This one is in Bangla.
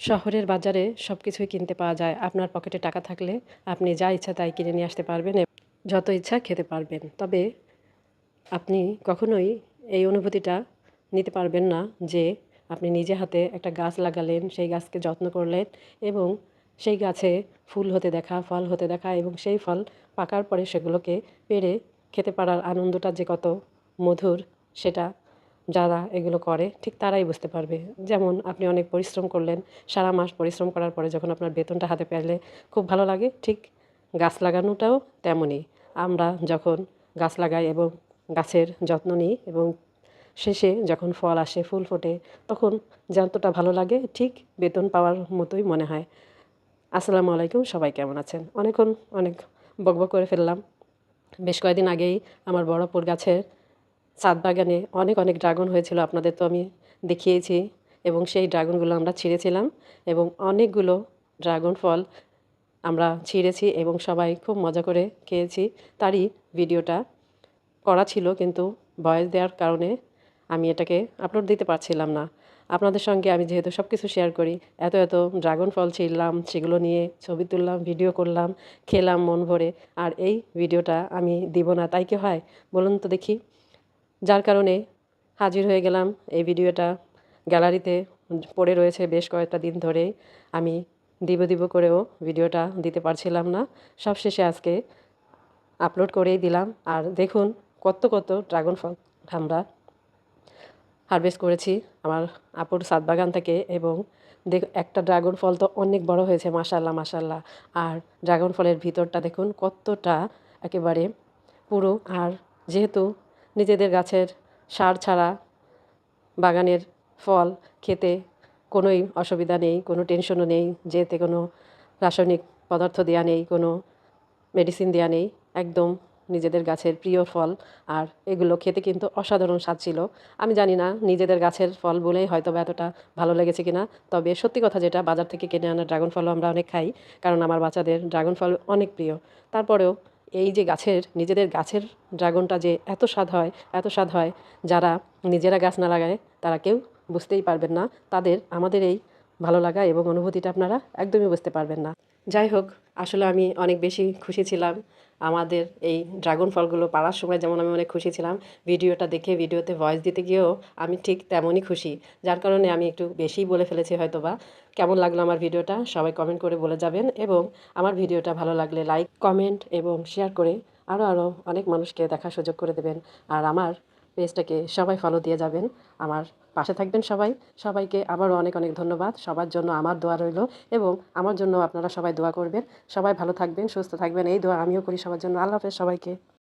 শহরের বাজারে সব কিছুই কিনতে পাওয়া যায়। আপনার পকেটে টাকা থাকলে আপনি যা ইচ্ছা তাই কিনে নিয়ে আসতে পারবেন যত ইচ্ছা খেতে পারবেন। তবে আপনি কখনোই এই অনুভূতিটা নিতে পারবেন না যে আপনি নিজে হাতে একটা গাছ লাগালেন, সেই গাছকে যত্ন করলেন এবং সেই গাছে ফুল হতে দেখা, ফল হতে দেখা এবং সেই ফল পাকার পরে সেগুলোকে পেড়ে খেতে পারার আনন্দটা যে কত মধুর সেটা যারা এগুলো করে, ঠিক তারাই বুঝতে পারবে। যেমন আপনি অনেক পরিশ্রম করলেন, সারা মাস পরিশ্রম করার পরে যখন আপনার বেতনটা হাতে পেলে খুব ভালো লাগে, ঠিক গাছ লাগানোটাও তেমনই। আমরা যখন গাছ লাগাই এবং গাছের যত্ন নিই এবং শেষে যখন ফল আসে, ফুল ফোটে, তখন যতটা ভালো লাগে, ঠিক বেতন পাওয়ার মতোই মনে হয়। আসসালামু আলাইকুম, সবাই কেমন আছেন? অনেকক্ষণ অনেক বকবক করে ফেললাম। বেশ কয়েকদিন আগেই আমার বড়পুর গাছের ছাদ বাগানে অনেক অনেক ড্রাগন হয়েছিল, আপনাদের তো আমি দেখিয়েছি। এবং সেই ড্রাগনগুলো আমরা ছিঁড়েছিলাম এবং অনেকগুলো ড্রাগন ফল আমরা ছিঁড়েছি এবং সবাই খুব মজা করে খেয়েছি। তারই ভিডিওটা করা ছিল, কিন্তু ভয়েস দেওয়ার কারণে আমি এটাকে আপলোড দিতে পারছিলাম না। আপনাদের সঙ্গে আমি যেহেতু সব কিছু শেয়ার করি, এত এত ড্রাগন ফল ছিঁড়লাম, সেগুলো নিয়ে ছবি তুললাম, ভিডিও করলাম, খেলাম মন ভরে। আর এই ভিডিওটা আমি দিব না, তাই কি হয়? বলুন তো দেখি। যার কারণে হাজির হয়ে গেলাম এই ভিডিওটা। গ্যালারিতে পড়ে রয়েছে বেশ কয়েকটা দিন ধরে। আমি দিব দিব করেও ভিডিওটা দিতে পারছিলাম না। সবশেষে আজকে আপলোড করেই দিলাম। আর দেখুন কত কত ড্রাগন ফল আমরা হারভেস্ট করেছি আমার আপুর সাত বাগান থেকে। এবং দেখ, একটা ড্রাগন ফল তো অনেক বড় হয়েছে মাসাল্লাহ মাসাল্লাহ আর ড্রাগন ফলের ভিতরটা দেখুন কতটা একেবারে পুরো। আর যেহেতু নিজেদের গাছের সার ছাড়া বাগানের ফল খেতে কোনোই অসুবিধা নেই, কোনো টেনশনও নেই, যেতে কোনো রাসায়নিক পদার্থ দেওয়া নেই, কোনো মেডিসিন দেওয়া নেই, একদম নিজেদের গাছের প্রিয় ফল। আর এগুলো খেতে কিন্তু অসাধারণ স্বাদ ছিল। আমি জানি না নিজেদের গাছের ফল বলেই হয়তো এতটা ভালো লেগেছে কিনা, তবে সত্যি কথা যেটা, বাজার থেকে কিনে আনা ড্রাগন ফলও আমরা অনেক খাই, কারণ আমার বাচ্চাদের ড্রাগন ফল অনেক প্রিয়। তারপরেও এই যে গাছের, নিজেদের গাছের ড্রাগনটা যে এত স্বাদ হয়, এত স্বাদ হয়, যারা নিজেরা গাছ না লাগায়, তারা কেউ বুঝতেই পারবেন না। তাদের, আমাদের এই ভালো লাগা এবং অনুভূতিটা আপনারা একদমই বুঝতে পারবেন না। যাই হোক, আসলে আমি অনেক বেশি খুশি ছিলাম। আমাদের এই ড্রাগন ফলগুলো পাড়ার সময় যেমন আমি অনেক খুশি ছিলাম, ভিডিওটা দেখে, ভিডিওতে ভয়েস দিতে গিয়েও আমি ঠিক তেমনই খুশি। যার কারণে আমি একটু বেশিই বলে ফেলেছি হয়তো বা কেমন লাগল আমার ভিডিওটা? সবাই কমেন্ট করে বলে যাবেন এবং আমার ভিডিওটা ভালো লাগলে লাইক কমেন্ট এবং শেয়ার করে আরও আরও অনেক মানুষকে দেখার সুযোগ করে দেবেন। আর আমার পেজটাকে সবাই ফলো দিয়ে যাবেন। আমার পাশে থাকবেন সবাই। সবাইকে আবারও অনেক অনেক ধন্যবাদ। সবার জন্য আমার দোয়া রইল এবং আমার জন্য আপনারা সবাই দোয়া করবেন। সবাই ভালো থাকবেন, সুস্থ থাকবেন। এই দোয়া আমিও করি সবার জন্য। আল্লাহ হাফেজ সবাইকে।